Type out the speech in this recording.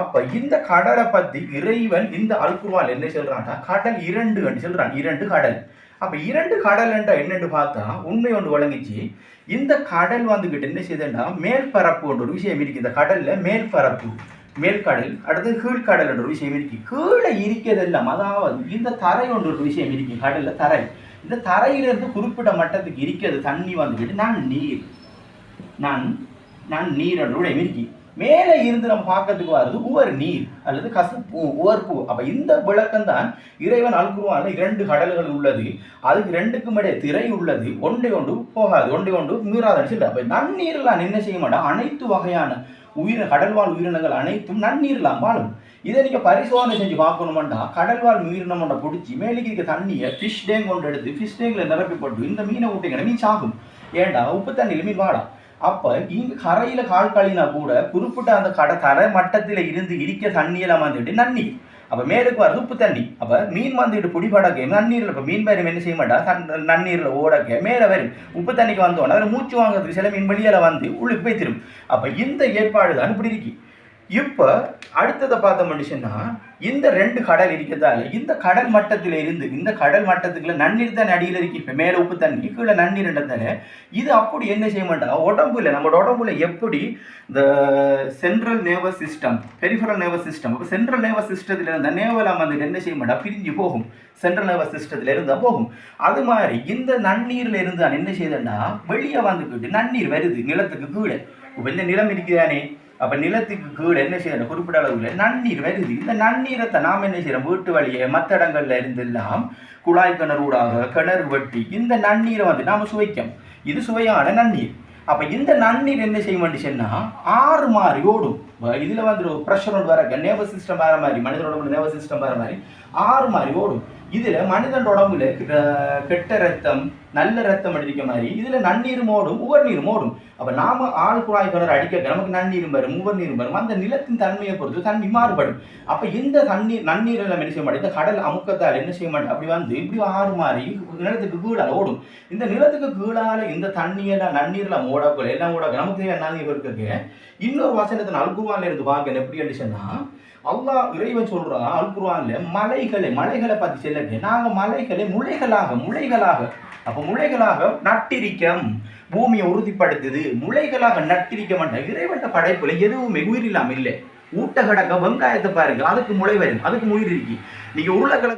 அப்ப இந்த கடலை பத்தி இறைவன் இந்த அல்குர்வால் என்ன சொல்றான்னா கடல் இரண்டு சொல்றான். இரண்டு கடல். அப்ப இரண்டு கடல் என்ற என்னன்னு பார்த்தா உண்மை ஒன்று வழங்கிச்சு இந்த கடல் வந்துகிட்டு என்ன செய்யுதுன்னா மேல்பரப்பு என்ற ஒரு விஷயம் இருக்கு. இந்த கடல்ல மேல்பரப்பு மேல்கடல் அடுத்து கீழ்கடல் என்ற ஒரு விஷயம் இருக்கு. கீழே இருக்கிறதெல்லாம் அதாவது இந்த தரை ஒன்று ஒரு விஷயம் இருக்கு கடல்ல தரை. இந்த தரையிலிருந்து குறிப்பிட்ட மட்டத்துக்கு இருக்கிறது தண்ணி வந்துக்கிட்டு நான் நீர். நான் நான் நீர் என்ற விடயம் இருக்கு. மேலே இருந்து நம்ம பார்க்கறதுக்கு வருது உவர் நீர் அல்லது கசப்பு உவர்ப்பு அப்போ இந்த விளக்கம் தான் இறைவன் அல்குருவான இரண்டு கடல்கள் உள்ளது. அதுக்கு ரெண்டுக்கும் இடையே திரை உள்ளது. ஒன்றை ஒன்று போகாது ஒன்றை ஒன்று மீறாதுன்னு சொல்லி அப்போ நன்னீர்லாம் என்ன செய்ய மாட்டோம் அனைத்து வகையான உயிர் கடல்வாழ் உயிரினங்கள் அனைத்தும் நன்னீர்லாம் வாழும். இதை நீங்கள் பரிசோதனை செஞ்சு பார்க்கணுமெண்டா கடல்வாழ் உயிரினம் பிடிச்சி மேலுக்கு இருக்க தண்ணியை ஃபிஷ் டேங்க் கொண்டு எடுத்து ஃபிஷ் டேங்கில் நிரப்பி போட்டு இந்த மீனை விட்டீங்கன்னா மீன் சாகும். ஏண்டா? உப்பு தண்ணியில் மீன் வாடா. அப்ப இங்க கரையில கால் கழினா கூட குறிப்பிட்ட அந்த கடை தரை மட்டத்தில் இருந்து இருக்க தண்ணியெல்லாம் வந்துட்டு நன்னீர். அப்ப மேலுக்கு வர உப்பு தண்ணி. அப்ப மீன் வந்துட்டு பிடிபடக்க நன்னீர்ல இப்ப மீன் பேரும் என்ன செய்ய மாட்டா? தன் நன்னீர்ல ஓடக்க மேல வரும். உப்பு தண்ணிக்கு வந்தோன்னா அதில் மூச்சு வாங்குறதுக்கு சில மீன் வெளியில வந்து உள்ளுக்கு போய் திரும்பும். அப்ப இந்த ஏற்பாடு தான் இப்படி இருக்கு. இப்போ அடுத்ததை பார்த்த மனுஷன்னா இந்த ரெண்டு கடல் இருக்கிறதால இந்த கடல் மட்டத்தில் இருந்து இந்த கடல் மட்டத்துக்குள்ள நன்னீர் தான் அடியில் இருக்கு இப்போ மேலே உப்பு தண்ணி கீழே நன்னீர் என்றதால இது அப்படி என்ன செய்ய மாட்டா? உடம்புல நம்மளோட உடம்புல எப்படி இந்த central nervous system peripheral nervous system இப்போ சென்ட்ரல் நேர்வஸ் சிஸ்டத்தில் இருந்த நேவலாம் வந்து என்ன செய்ய மாட்டா? பிரிஞ்சு போகும். சென்ட்ரல் நேர்வஸ் சிஸ்டத்தில் இருந்தால் போகும். அது மாதிரி இந்த நன்னீரில் இருந்து என்ன செய்யுதுன்னா வெளியே வந்துக்கிட்டு நன்னீர் வருது நிலத்துக்கு கீழே. இப்போ இந்த நிலம் இருக்குதானே அப்போ நிலத்துக்கு கீழே என்ன செய்யணும்? குறிப்பிட்ட அளவில் நன்னீர் வருது. இந்த நன்னீரத்தை நாம் என்ன செய்யறோம்? வீட்டு வழியே மற்ற இடங்கள்ல இருந்தெல்லாம் குழாய் கிணறு ஊடாக கிணறு வெட்டி இந்த நன்னீரை வந்து நாம் சுவைக்கும் இது சுவையான நன்னீர். அப்போ இந்த நன்னீர் என்ன செய்ய வேண்டிச்சுன்னா ஆறு மாதிரி ஓடும். இதில் வந்து ப்ரெஷர் ஒன்று வர நேவ சிஸ்டம் வேறு மாதிரி மனிதனோட உடம்புல நேவ சிஸ்டம் வேறு மாதிரி ஆறு மாதிரி ஓடும். இதுல மனிதன் உடம்புல கெட்ட ரத்தம் நல்ல ரத்தம் அடிக்க மாதிரி இதுல நன்னீரும் ஓடும் உவர் நீரும் ஓடும். அப்ப நாம ஆள் குழாய் கிணறு அடிக்க நமக்கு நன்னீரும் வரும் உவர் நீரும் வரும். அந்த நிலத்தின் தன்மையை பொறுத்து தண்ணி மாறுபடும். அப்ப இந்த தண்ணீர் நன்னீர் எல்லாம் என்ன செய்ய மாட்டேன்? இந்த கடல் அமுக்கத்தால் என்ன செய்ய மாட்டேன்? அப்படி வந்து இப்படி ஆறு மாதிரி நிலத்துக்கு கீழால ஓடும். இந்த நிலத்துக்கு கீழால இந்த தண்ணியெல்லாம் நன்னீர்லாம் ஓடக்குள்ள எல்லாம் ஓட நமக்கு என்ன இருக்க இன்னொரு வசனத்தை அல்குவான்ல இருந்து பார்க்க எப்படி இருந்துச்சுன்னா அவ்வளோ இறைவன் சொல்றான் அல்குருவான்ல மலைகளை மலைகளை பத்தி செல்ல நாங்கள் மலைகளை முளைகளாக முளைகளாக அப்போ முளைகளாக நட்டிரிக்கம். பூமியை உறுதிப்படுத்துது. முளைகளாக நட்டிரிக்கமாட்டேன் இறைவன் படைப்புல எதுவுமே உயிரில்லாமல் இல்லை. ஊட்ட கடக்க வெங்காயத்தை பாருங்க அதுக்கு முளை வரும் அதுக்கு உயிர் இருக்கு. நீங்க உருளைக்கிழங்கு